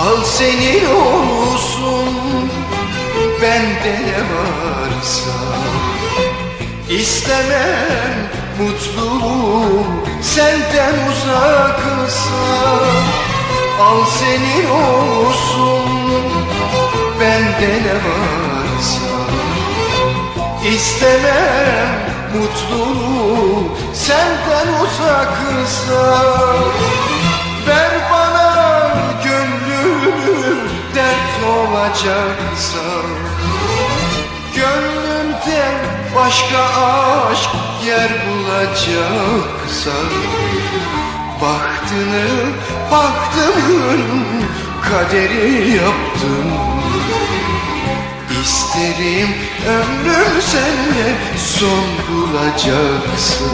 Al senin olsun Bende ne varsa. İstemem mutluluğu Senden uzaksa Al senin olsun Bende ne varsa. İstemem mutluluğu Senden uzaksa Ver olacaksa Gönlümden başka aşk yer bulacaksa Bahtını bahtımın kaderi yaptım İsterim ömrüm seninle son bulacaksa